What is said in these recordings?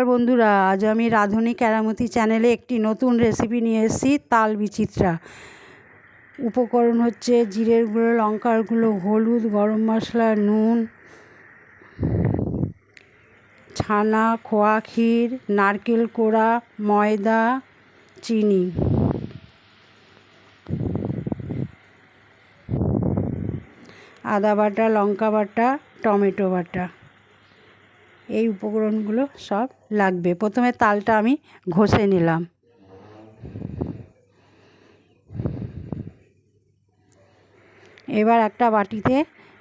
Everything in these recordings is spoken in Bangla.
আর বন্ধুরা, আজ আমি রাঁধুনি কেরামতি চ্যানেলে একটি নতুন রেসিপি নিয়ে এসেছি, তাল বিচিত্রা। উপকরণ হচ্ছে জিরের গুঁড়ো, লঙ্কার গুঁড়ো, হলুদ, গরম মশলা, নুন, ছানা, খোয়া ক্ষীর, নারকেল কোড়া, ময়দা, চিনি। আদা বাটা, লঙ্কা বাটা, টমেটো বাটা। এই উপকরণগুলো সব লাগবে। প্রথমে তালটা আমি ঘষে নিলাম। এবার একটা বাটিতে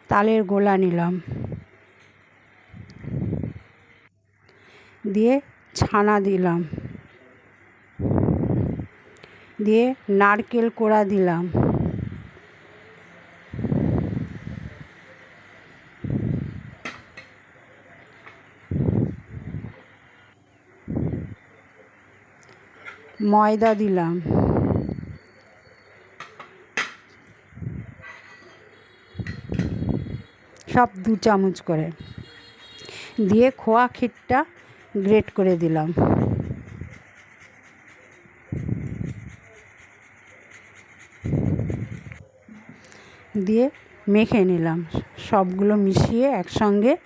তালের গোলা নিলাম। দিয়ে ছানা দিলাম। দিয়ে নারকেল কোড়া দিলাম। ময়দা দিলাম। সব দু চামচ করে। দিয়ে খোয়া ক্ষীরটা গ্রেট করে দিলাম। দিয়ে মেখে নিলাম। সবগুলো মিশিয়ে একসঙ্গে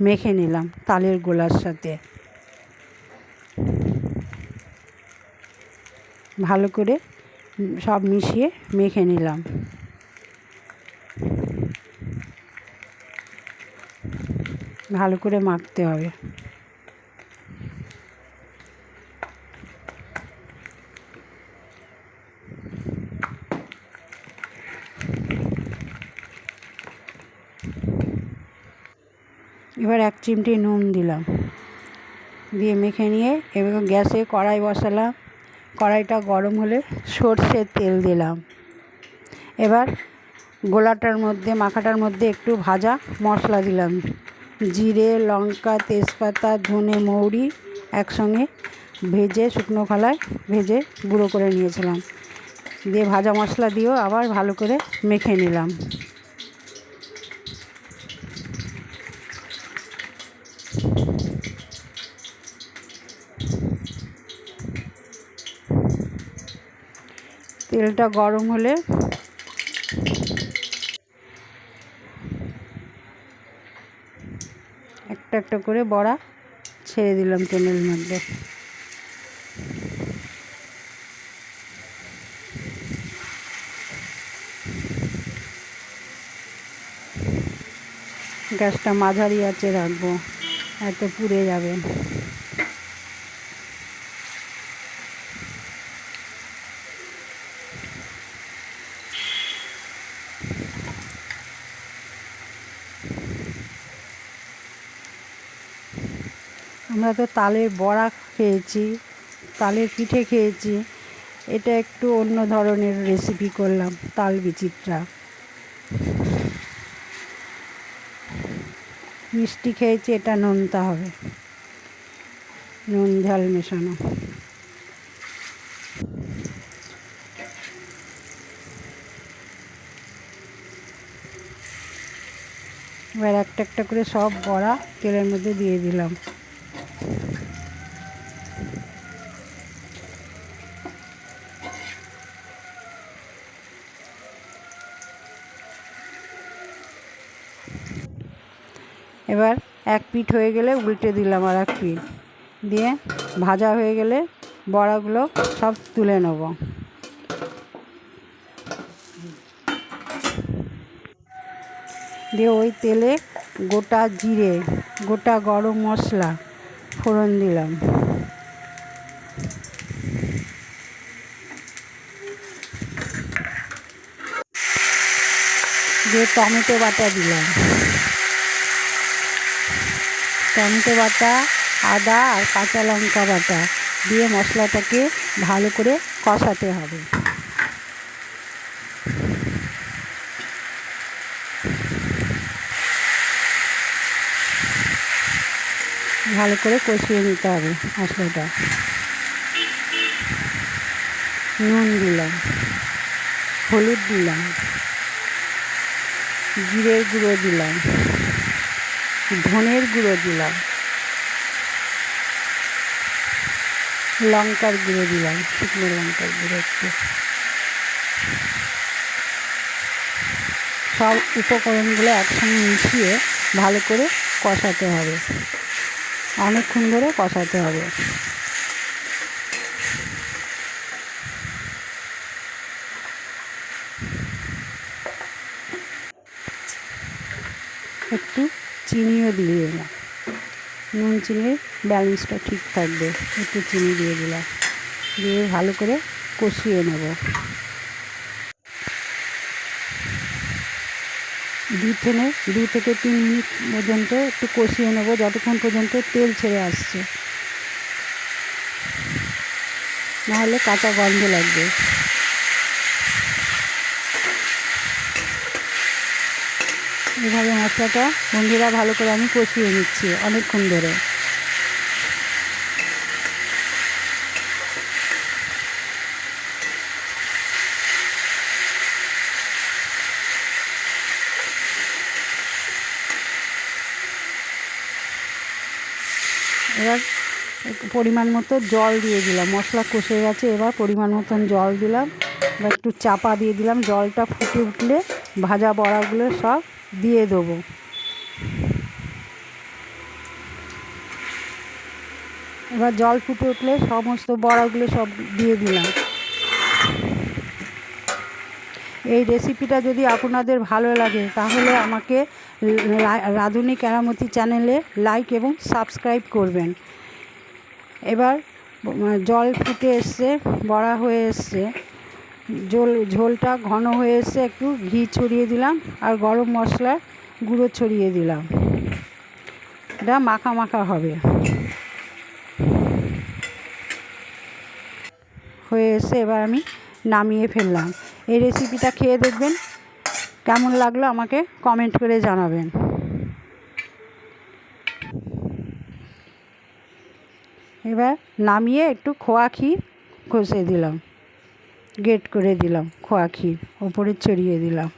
মেখে নিলাম তালের গোলার সাথে। ভালো করে সব মিশিয়ে মেখে নিলাম। ভালো করে মাখতে হবে। এবার এক চিমটি নুন দিলাম। দিয়ে মেখে নিয়ে এবার গ্যাসে কড়াই বসালাম। কড়াইটা গরম হলে সর্ষের তেল দিলাম। এবার গোলাটার মধ্যে, মাখাটার মধ্যে একটু ভাজা মশলা দিলাম। জিরে, লঙ্কা, তেজপাতা, ধনে, মৌরি একসঙ্গে ভেজে শুকনো খোলায় ভেজে গুঁড়ো করে নিয়েছিলাম। দিয়ে ভাজা মশলা দিয়েও আবার ভালো করে মেখে নিলাম। তেলটা গরম হলে একটা একটা করে বড়া ছেড়ে দিলাম তেলের মধ্যে। গ্যাসটা মাঝারি আছে রাখব, এত পুড়ে যাবে। আমরা তো তালের বড়া খেয়েছি, তালের পিঠে খেয়েছি। এটা একটু অন্য ধরনের রেসিপি করলাম, তাল বিচিত্রা। মিষ্টি খেয়েছি, এটা নোনতা হবে। নুন, ঝাল মেশানো। এবার একটা একটা করে সব বড়া তেলের মধ্যে দিয়ে দিলাম। এবার এক পিঠ হয়ে গেলে উল্টে দিলাম আর এক পিঠ। দিয়ে ভাজা হয়ে গেলে বড়াগুলো সব তুলে নেব। দিয়ে ওই তেলে গোটা জিরে, গোটা গরম মশলা ফোড়ন দিলাম। দিয়ে টমেটো বাটা দিলাম। টমেটো বাটা, আদা আর কাঁচা লঙ্কা বাটা দিয়ে মশলাটাকে ভালো করে কষাতে হবে। ভালো করে কষিয়ে নিতে হবে মশলাটা। নুন দিলাম, হলুদ দিলাম, জিরের গুঁড়ো দিলাম। ধনের গুঁড়ো দিলাম। লঙ্কার গুঁড়ো দিলাম, শুকনো লঙ্কার গুঁড়ো একটু। সব উপকরণগুলো একসঙ্গে মিশিয়ে ভালো করে কষাতে হবে। অনেকক্ষণ ধরে কষাতে হবে। একটু চিনিও দিয়ে দিলাম। নুন চিনির ব্যালেন্সটা ঠিক থাকবে। একটু চিনি দিয়ে দিলাম। দিয়ে ভালো করে কষিয়ে নেব। দু থেকে দু থেকে তিন মিনিট পর্যন্ত একটু কষিয়ে নেব, যতক্ষণ পর্যন্ত তেল ছেড়ে আসছে। নাহলে কাঁচা গন্ধ লাগবে। এভাবে মশলাটা বন্ধুরা ভালো করে আমি কষিয়ে নিচ্ছি অনেকক্ষণ ধরে। এবার পরিমাণ মতো জল দিয়ে দিলাম। মশলা কষে গেছে, এবার পরিমাণ মতন জল দিলাম। এবার একটু চাপা দিয়ে দিলাম। জলটা ফুটে উঠলে ভাজা বড়াগুলো সব দিয়ে দেবো। এবার জল ফুটে উঠলে সমস্ত বড়াগুলো সব দিয়ে দিলাম। এই রেসিপিটা যদি আপনাদের ভালো লাগে, তাহলে আমাকে রাঁধুনি কেরামতি চ্যানেলে লাইক এবং সাবস্ক্রাইব করবেন। এবার জল ফুটে এসছে, বড়া হয়ে এসছে। ঝোল, ঝোলটা ঘন হয়ে এসে একটু ঘি ছড়িয়ে দিলাম আর গরম মশলা গুঁড়ো ছড়িয়ে দিলাম। এটা মাখা মাখা হবে। হয়ে এসে এবার আমি নামিয়ে ফেললাম। এই রেসিপিটা খেয়ে দেখবেন, কেমন লাগল আমাকে কমেন্ট করে জানাবেন। এবার নামিয়ে একটু খোয়া ক্ষীর কষে দিলাম। গেট করে দিলাম খোয়া ক্ষীর ওপরে ছড়িয়ে দিলাম।